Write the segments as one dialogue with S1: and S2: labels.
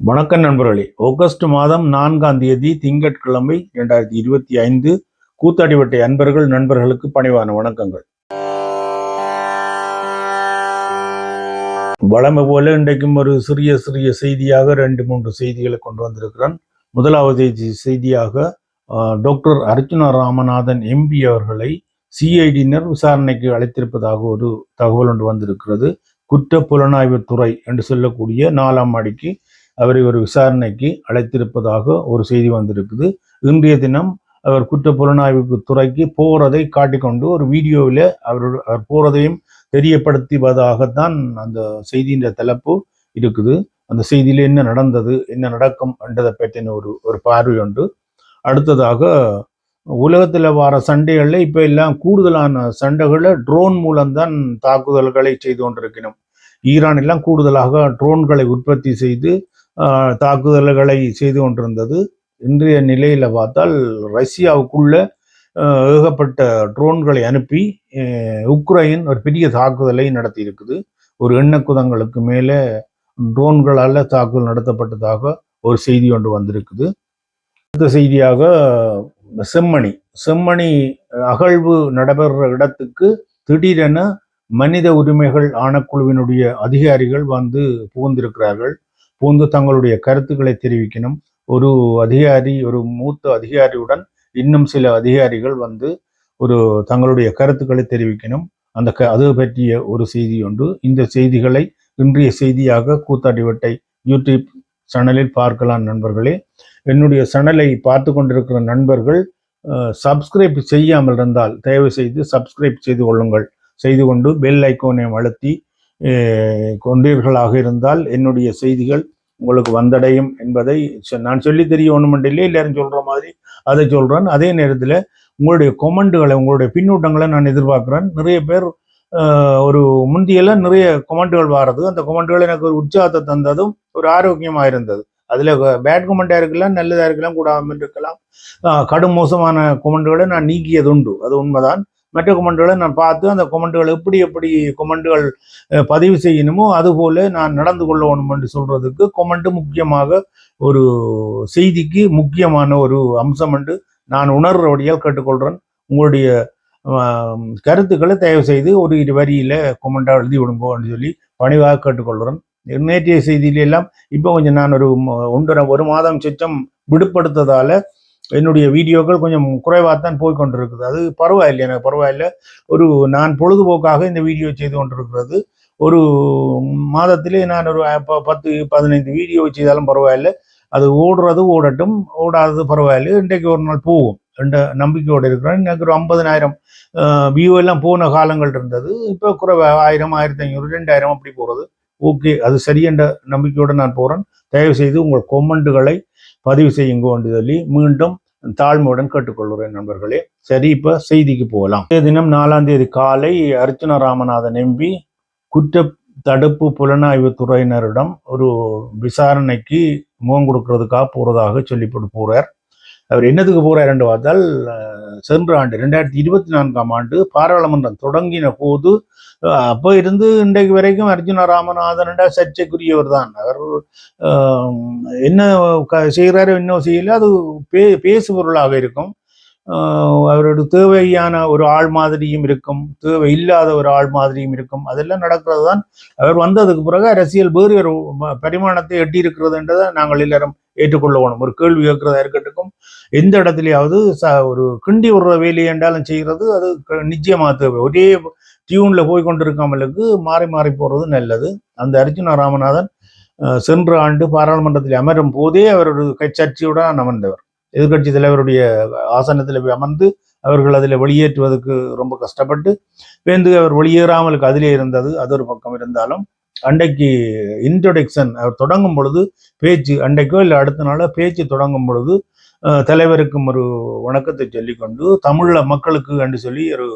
S1: வணக்கம் நண்பர்களே. ஆகஸ்ட் மாதம் நான்காம் தேதி திங்கட்கிழமை இரண்டாயிரத்தி இருபத்தி ஐந்து கூத்தாடிவட்டை அன்பர்கள் நண்பர்களுக்கு பணிவான வணக்கங்கள். வளமை போல இன்றைக்கும் ஒரு சிறிய சிறிய செய்தியாக ரெண்டு மூன்று செய்திகளை கொண்டு வந்திருக்கிறேன். முதலாவது செய்தியாக ஆஹ், டாக்டர் அர்ஜுனா ராமநாதன் எம்பி அவர்களை சிஐடியினர் விசாரணைக்கு அழைத்திருப்பதாக ஒரு தகவல் ஒன்று வந்திருக்கிறது. குற்ற புலனாய்வு துறை என்று சொல்லக்கூடிய நாலாம் அடிக்கு அவரை ஒரு விசாரணைக்கு அழைத்திருப்பதாக ஒரு செய்தி வந்திருக்குது. இன்றைய தினம் அவர் குற்ற புலனாய்வு துறைக்கு போறதை காட்டிக்கொண்டு ஒரு வீடியோவில் அவர் அவர் போறதையும் தெரியப்படுத்துவதாகத்தான் அந்த செய்தியின் தலைப்பு இருக்குது. அந்த செய்தியில் என்ன நடந்தது என்ன நடக்கும் என்றதை பற்றின ஒரு ஒரு பார்வை உண்டு. அடுத்ததாக உலகத்தில் வர சண்டைகளில் இப்போ எல்லாம் கூடுதலான சண்டைகளை ட்ரோன் மூலம்தான் தாக்குதல்களை செய்து கொண்டிருக்கணும். ஈரான் எல்லாம் கூடுதலாக ட்ரோன்களை உற்பத்தி செய்து தாக்குதல்களை செய்து கொண்டிருந்தது. இன்றைய நிலையில் பார்த்தால் ரஷ்யாவுக்குள்ள ஏகப்பட்ட ட்ரோன்களை அனுப்பி உக்ரைன் ஒரு பெரிய தாக்குதலை நடத்தி இருக்குது ஒரு எண்ணக்குதங்களுக்கு மேலே ட்ரோன்களால் தாக்குதல் நடத்தப்பட்டதாக ஒரு செய்தி ஒன்று வந்திருக்குது. அடுத்த செய்தியாக செம்மணி. செம்மணி அகழ்வு நடைபெற இடத்துக்கு திடீரென மனித உரிமைகள் ஆணைக்குழுவினுடைய அதிகாரிகள் வந்து புகுந்திருக்கிறார்கள். பூந்து தங்களுடைய கருத்துக்களை தெரிவிக்கணும். ஒரு அதிகாரி ஒரு மூத்த அதிகாரியுடன் இன்னும் சில அதிகாரிகள் வந்து ஒரு தங்களுடைய கருத்துக்களை தெரிவிக்கணும். அந்த க அது பற்றிய ஒரு செய்தி ஒன்று. இந்த செய்திகளை இன்றைய செய்தியாக கூத்தாடிவட்டை யூடியூப் சேனலில் பார்க்கலாம் நண்பர்களே. என்னுடைய சேனலை பார்த்து கொண்டிருக்கிற நண்பர்கள் சப்ஸ்கிரைப் செய்யாமல் இருந்தால் தயவு செய்து சப்ஸ்கிரைப் செய்து கொள்ளுங்கள். செய்து கொண்டு பெல் ஐக்கோனை அழுத்தி கொண்டீர்களாக இருந்தால் என்னுடைய செய்திகள் உங்களுக்கு வந்தடையும் என்பதை சொ- நான் சொல்லி தெரிய ஒன்றுமண்டில்லை எல்லாரும் சொல்கிற மாதிரி அதை சொல்கிறேன் அதே நேரத்தில் உங்களுடைய கொமெண்ட்டுகளை உங்களுடைய பின்னூட்டங்களை நான் எதிர்பார்க்குறேன். நிறைய பேர் ஒரு முந்தியெல்லாம் நிறைய கொமெண்ட்டுகள் வாரது. அந்த கொமெண்ட்டுகள் எனக்கு ஒரு உற்சாகத்தை தந்ததும் ஒரு ஆரோக்கியமாக இருந்தது. அதில் பேட் கமெண்டா இருக்கலாம் நல்லதாக இருக்கலாம் கூடாமல் இருக்கலாம். கடும் மோசமான கொமெண்ட்டுகளை நான் நீக்கியது உண்டு அது உண்மைதான். மற்ற கமெண்டுகளை நான் பார்த்து அந்த கொமெண்ட்டுகள் எப்படி எப்படி கொமெண்ட்டுகள் பதிவு செய்யணுமோ அதுபோல நான் நடந்து கொள்ளணும் என்று சொல்றதுக்கு கொமெண்ட் முக்கியமாக ஒரு செய்திக்கு முக்கியமான ஒரு அம்சம் என்று நான் உணர்றபடியால் கேட்டுக்கொள்கிறேன் உங்களுடைய கருத்துக்களை தயவு செய்து ஒரு இரு வரியில கொமெண்டா எழுதி விடுங்கோன்னு சொல்லி பணிவாக கேட்டுக்கொள்கிறேன் நேற்றைய செய்தியில எல்லாம் இப்போ கொஞ்சம் நான் ஒரு ஒன்றரை ஒரு மாதம் சிச்சம் விடுபடுத்ததால என்னுடைய வீடியோக்கள் கொஞ்சம் குறைவாக தான் போய் கொண்டிருக்குது. அது பரவாயில்லை எனக்கு பரவாயில்லை. ஒரு நான் பொழுதுபோக்காக இந்த வீடியோ செய்து கொண்டிருக்கிறது. ஒரு மாதத்திலே நான் ஒரு ப- பத்து பதினைந்து வீடியோ செய்தாலும் பரவாயில்லை. அது ஓடுறது ஓடட்டும் ஓடாதது பரவாயில்லை. இன்றைக்கு ஒரு நாள் போகும். என்ற நம்பிக்கையோடு இருக்கிறேன். எனக்கு ஒரு ஐம்பதனாயிரம் வியூ எல்லாம் போன காலங்கள் இருந்தது. இப்போ குறைவா ஆயிரம் ஆயிரத்தி ஐநூறு ரெண்டாயிரம் அப்படி போகிறது. ஓகே அது சரியென்ற நம்பிக்கையோடு நான் போகிறேன் தயவு செய்து உங்கள் கொமெண்ட்டுகளை பதிவு செய்யுங்க என்று சொல்லி மீண்டும் தாழ்மையுடன் கேட்டுக்கொள்கிறேன் நண்பர்களே. சரி இப்போ செய்திக்கு போகலாம். தினம் நாலாம் தேதி காலை அர்ச்சுனா ராமநாதன் எம்பி குற்ற தடுப்பு புலனாய்வு துறையினரிடம் ஒரு விசாரணைக்கு முகம் கொடுக்கறதுக்காக போகிறதாக சொல்லிப்பட்டு போகிறார் அவர் என்னதுக்கு போகிறார் என்று பார்த்தால் சென்ற ஆண்டு ரெண்டாயிரத்தி இருபத்தி நான்காம் ஆண்டு பாராளுமன்றம் தொடங்கின போது அப்போ இருந்து இன்றைக்கு வரைக்கும் அர்ஜுன ராமநாதன் சர்ச்சைக்குரியவர் தான். அவர் என்ன க- செய்கிறாரோ என்ன செய்யல அது பே பேசுபொருளாக இருக்கும். அவரோட தேவையான ஒரு ஆள் மாதிரியும் இருக்கும். தேவை இல்லாத ஒரு ஆள் மாதிரியும் இருக்கும். அதெல்லாம் நடக்கிறது தான் அவர் வந்ததுக்கு பிறகு அரசியல் வேறு ஒரு பரிமாணத்தை எட்டி இருக்கிறதுன்றதை நாங்கள் எல்லாரும் ஏற்றுக்கொள்ளணும். ஒரு கேள்வி கேட்கிறதா இருக்கட்டும். எந்த இடத்துலையாவது ச ஒரு கிண்டி விடுற வேலையை என்றாலும் செய்கிறது அது க- தேவை. ஒரே டியூன்ல போய் கொண்டிருக்காமலுக்கு மாறி மாறி போறது நல்லது. அந்த அர்ஜுனா ராமநாதன் சென்ற ஆண்டு பாராளுமன்றத்தில் அமரும் போதே அவர் ஒரு கட்சர்ச்சியுடன் அமர்ந்தவர். எதிர்க்கட்சி தலைவருடைய ஆசனத்தில் போய் அமர்ந்து அவர்கள் அதில் வெளியேற்றுவதற்கு ரொம்ப கஷ்டப்பட்டு வேந்து அவர் வெளியேறாமலுக்கு அதிலே இருந்தது அது ஒரு பக்கம் இருந்தாலும் அன்றைக்கு இன்ட்ரொடக்ஷன் அவர் தொடங்கும் பொழுது பேச்சு அன்றைக்கோ இல்லை அடுத்த நாளோ பேச்சு தொடங்கும் பொழுது தலைவருக்கும் ஒரு வணக்கத்தை சொல்லிக்கொண்டு தமிழ மக்களுக்கு என்று சொல்லி ஒரு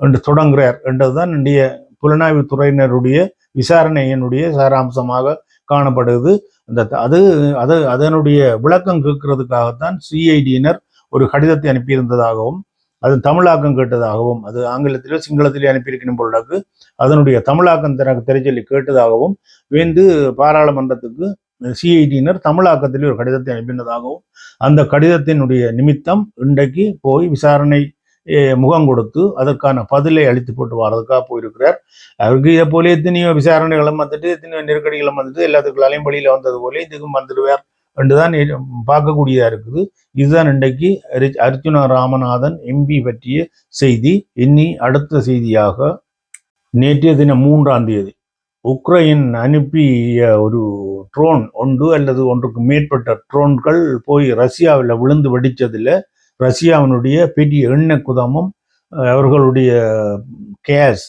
S1: என்று தொடங்குறார் என்றதுதான் என்னுடைய புலனாய்வு துறையினருடைய விசாரணையினுடைய சாராம்சமாக காணப்படுது. அந்த அது அது அதனுடைய விளக்கம் கேட்கறதுக்காகத்தான் சிஐடியினர் ஒரு கடிதத்தை அனுப்பியிருந்ததாகவும் அது தமிழாக்கம் கேட்டதாகவும் அது ஆங்கிலத்திலோ சிங்களத்திலே அனுப்பியிருக்கணும் பொருளாக்கு அதனுடைய தமிழாக்கம் தனக்கு தெரிஞ்சொல்லி கேட்டதாகவும் வேந்து பாராளுமன்றத்துக்கு சிஐடியினர் தமிழாக்கத்திலே ஒரு கடிதத்தை அனுப்பினதாகவும் அந்த கடிதத்தினுடைய நிமித்தம் இன்றைக்கு போய் விசாரணை முகம் கொடுத்து அதற்கான பதிலை அளித்து போட்டு வர்றதுக்காக போயிருக்கிறார். அவருக்கு இதை போல எத்தனையோ விசாரணைகளும் வந்துட்டு எத்தனையோ நெருக்கடிகளும் வந்துட்டு எல்லாத்துக்குள்ளாலையும் வழியில வந்தது போல இதுக்கும் வந்துடுவார் என்றுதான் பார்க்கக்கூடியதாக பார்க்கக்கூடியதா இருக்குது. இதுதான் இன்றைக்கு அரி- அர்ஜுனா ராமநாதன் எம்பி பற்றிய செய்தி. இனி அடுத்த செய்தியாக நேற்றைய தினம் மூன்றாம் தேதி உக்ரைன் அனுப்பிய ஒரு ட்ரோன் ஒன்று அல்லது ஒன்றுக்கு மேற்பட்ட ட்ரோன்கள் போய் ரஷ்யாவில் விழுந்து வெடிச்சதுல ரஷ்யாவினுடைய பெரிய எண்ணெய் குதமும் அவர்களுடைய கேஸ்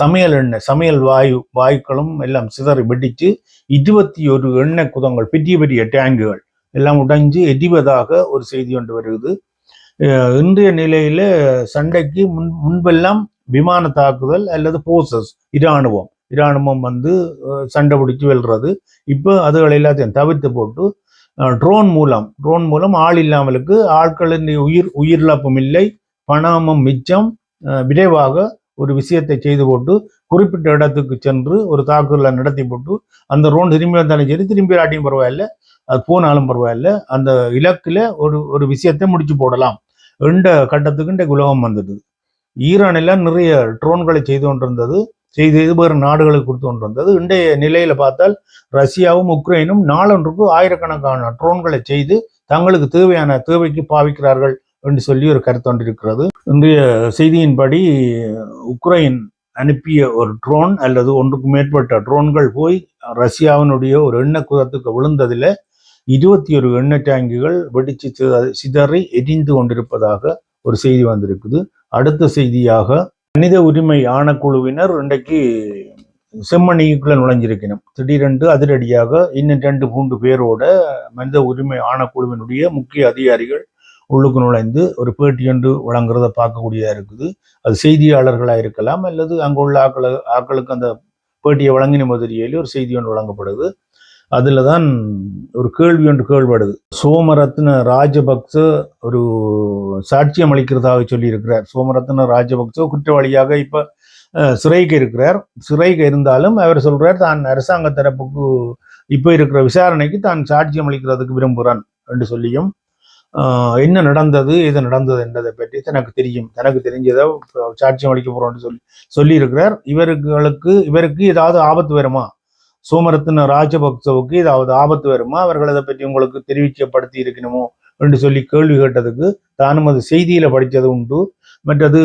S1: சமையல் எண்ணெய் சமையல் வாயு வாயுக்களும் எல்லாம் சிதறி வெடிச்சு இருபத்தி ஒரு எண்ணெய் குதங்கள் பெரிய பெரிய டேங்குகள் எல்லாம் உடைஞ்சு எரிவதாக ஒரு செய்தி ஒன்று வருகிறது. இன்றைய நிலையில சண்டைக்கு முன் முன்பெல்லாம் விமான தாக்குதல் அல்லது போர்சஸ் இராணுவம் இராணுவம் வந்து சண்டை பிடிச்சு வெல்றது. இப்போ அதுகள் எல்லாத்தையும் தவிர்த்து போட்டு ட்ரோன் மூலம். ட்ரோன் மூலம் ஆள் இல்லாமலுக்கு ஆட்களின் உயிர் உயிரிழப்பும் இல்லை பணமும் மிச்சம் விரைவாக ஒரு விஷயத்தை செய்து போட்டு குறிப்பிட்ட இடத்துக்கு சென்று ஒரு தாக்குதலை நடத்தி போட்டு அந்த ட்ரோன் திரும்பி வந்தாலும் சரி திரும்பி ஆட்டியும் பரவாயில்ல அது போனாலும் பரவாயில்ல அந்த இலக்கில் ஒரு ஒரு விஷயத்தை முடிச்சு போடலாம். என்ற கட்டத்துக்கு இந்த உலகம் வந்தது. ஈரானில் நிறைய ட்ரோன்களை செய்து கொண்டிருந்தது. செய்து வேறு நாடுகளுக்கு கொடுத்து கொண்டு வந்தது. இன்றைய நிலையில பார்த்தால் ரஷ்யாவும் உக்ரைனும் நாளொன்றுக்கு ஆயிரக்கணக்கான ட்ரோன்களை செய்து தங்களுக்கு தேவையான தேவைக்கு பாவிக்கிறார்கள் என்று சொல்லி ஒரு கருத்து ஒன்றிருக்கிறது. இன்றைய செய்தியின்படி உக்ரைன் அனுப்பிய ஒரு ட்ரோன் அல்லது ஒன்றுக்கு மேற்பட்ட ட்ரோன்கள் போய் ரஷ்யாவினுடைய ஒரு எண்ணெய் குதத்துக்கு விழுந்ததில் இருபத்தி ஒரு எண்ணெய் டேங்குகள் வெடிச்சு சிதறி எரிந்து கொண்டிருப்பதாக ஒரு செய்தி வந்திருக்குது. அடுத்த செய்தியாக மனித உரிமை ஆணைக்குழுவினர் இன்றைக்கு செம்மணிக்குள்ள நுழைஞ்சிருக்கணும். திடீரென்று அதிரடியாக இன்னும் ரெண்டு மூன்று பேரோட மனித உரிமை ஆணைக்குழுவினுடைய முக்கிய அதிகாரிகள் உள்ளுக்கு நுழைந்து ஒரு பேட்டி ஒன்று வழங்குறத பார்க்கக்கூடியதாக இருக்குது. அது செய்தியாளர்களாக இருக்கலாம் அல்லது அங்குள்ள ஆக்கள ஆக்களுக்கு அந்த பேட்டியை வழங்கின மாதிரியிலே ஒரு செய்தி ஒன்று வழங்கப்படுது. அதில் தான் ஒரு கேள்வி ஒன்று கேள்விப்படுது. சோமரத்ன ராஜபக்ச ஒரு சாட்சியம் அளிக்கிறதாக சொல்லியிருக்கிறார். சோமரத்ன ராஜபக்ச குற்றவாளியாக இப்போ சிறைக்கு இருக்கிறார். சிறைக்கு இருந்தாலும் அவர் சொல்கிறார் தான் அரசாங்க தரப்புக்கு இப்போ இருக்கிற விசாரணைக்கு தான் சாட்சியம் அளிக்கிறதுக்கு விரும்புகிறான் என்று சொல்லியும் என்ன நடந்தது எது நடந்தது என்றதை பற்றி தனக்கு தெரியும். தனக்கு தெரிஞ்சதை சாட்சியம் அளிக்க போகிறோம்னு சொல்லி சொல்லியிருக்கிறார். இவர்களுக்கு இவருக்கு ஏதாவது ஆபத்து வருமா? சோமரத்ன ராஜபக்சவுக்கு ஏதாவது ஆபத்து வருமா? அவர்கள் அதை பற்றி உங்களுக்கு தெரிவிக்கப்படுத்தி இருக்கணுமோ? என்று சொல்லி கேள்வி கேட்டதுக்கு தானும் அது செய்தியில படித்தது உண்டு. மற்றது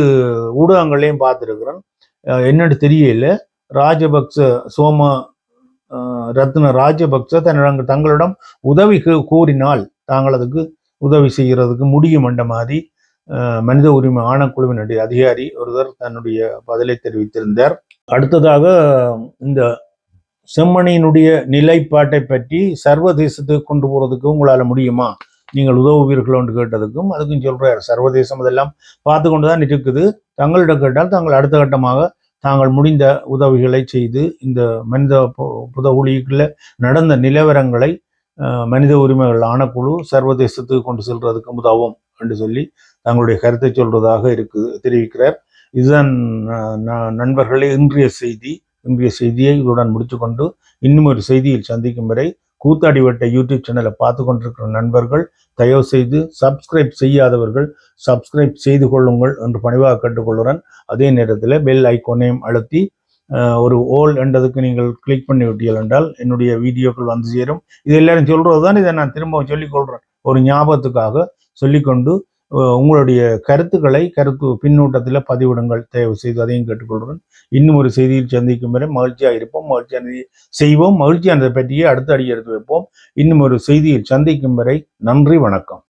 S1: ஊடகங்களையும் பார்த்துருக்கிறேன் என்னன்னு தெரியல. ராஜபக்ச சோம ரத்ன ராஜபக்ச தன்னிடம் தங்களிடம் உதவி கூறினால் தாங்கள் அதுக்கு உதவி செய்கிறதுக்கு முடியும் என்ற மாதிரி மனித உரிமை ஆணைக்குழுவினுடைய அதிகாரி ஒருவர் தன்னுடைய பதிலை தெரிவித்திருந்தார். அடுத்ததாக இந்த செம்மணியினுடைய நிலைப்பாட்டை பற்றி சர்வதேசத்துக்கு கொண்டு போகிறதுக்கு உங்களால் முடியுமா? நீங்கள் உதவுவீர்கள் என்று கேட்டதுக்கும் அதுக்கும் சொல்கிறார் சர்வதேசம் இதெல்லாம் பார்த்து கொண்டு தான் இருக்குது. தங்களிடம் கேட்டால் தாங்கள் அடுத்த கட்டமாக தாங்கள் முடிந்த உதவிகளை செய்து இந்த மனித பு- புத ஊழியர்களில் நடந்த நிலவரங்களை மனித உரிமைகள் ஆணைக்குழு சர்வதேசத்துக்கு கொண்டு செல்றதுக்கு உதவும் என்று சொல்லி தங்களுடைய கருத்தை சொல்றதாக இருக்குது தெரிவிக்கிறார். இதுதான் நண்பர்களே இன்றைய செய்தி. இன்றைய செய்தியை இதனுடன் முடித்துக்கொண்டு இன்னும் ஒரு செய்தியில் சந்திக்கும் வரை கூத்தாடி வட்ட யூடியூப் சேனலை பார்த்து கொண்டிருக்கிற நண்பர்கள் தயவு செய்து சப்ஸ்கிரைப் செய்யாதவர்கள் சப்ஸ்கிரைப் செய்து கொள்ளுங்கள் என்று பணிவாக கேட்டுக்கொள்கிறேன் அதே நேரத்தில் பெல் ஐக்கோனையும் அழுத்தி ஒரு ஓல் என்றதுக்கு நீங்கள் கிளிக் பண்ணி விட்டீர்கள் என்றால் என்னுடைய வீடியோக்கள் வந்து சேரும். இது எல்லாரும் சொல்கிறது தான் இதை நான் திரும்ப சொல்லிக் கொள்கிறேன் ஒரு ஞாபகத்துக்காக சொல்லிக்கொண்டு உங்களுடைய கருத்துக்களை கருத்து பின்னூட்டத்தில் பதிவிடுங்கள். தயவு செய்து அதையும் கேட்டுக்கொள்கிறேன். இன்னும் ஒரு செய்தியில் சந்திக்கும் வரை மகிழ்ச்சியாக இருப்போம். மகிழ்ச்சியானதை செய்வோம். மகிழ்ச்சியானதை பற்றியே அடுத்த அடி எடுத்து வைப்போம். இன்னும் ஒரு செய்தியில் சந்திக்கும் வரை நன்றி வணக்கம்.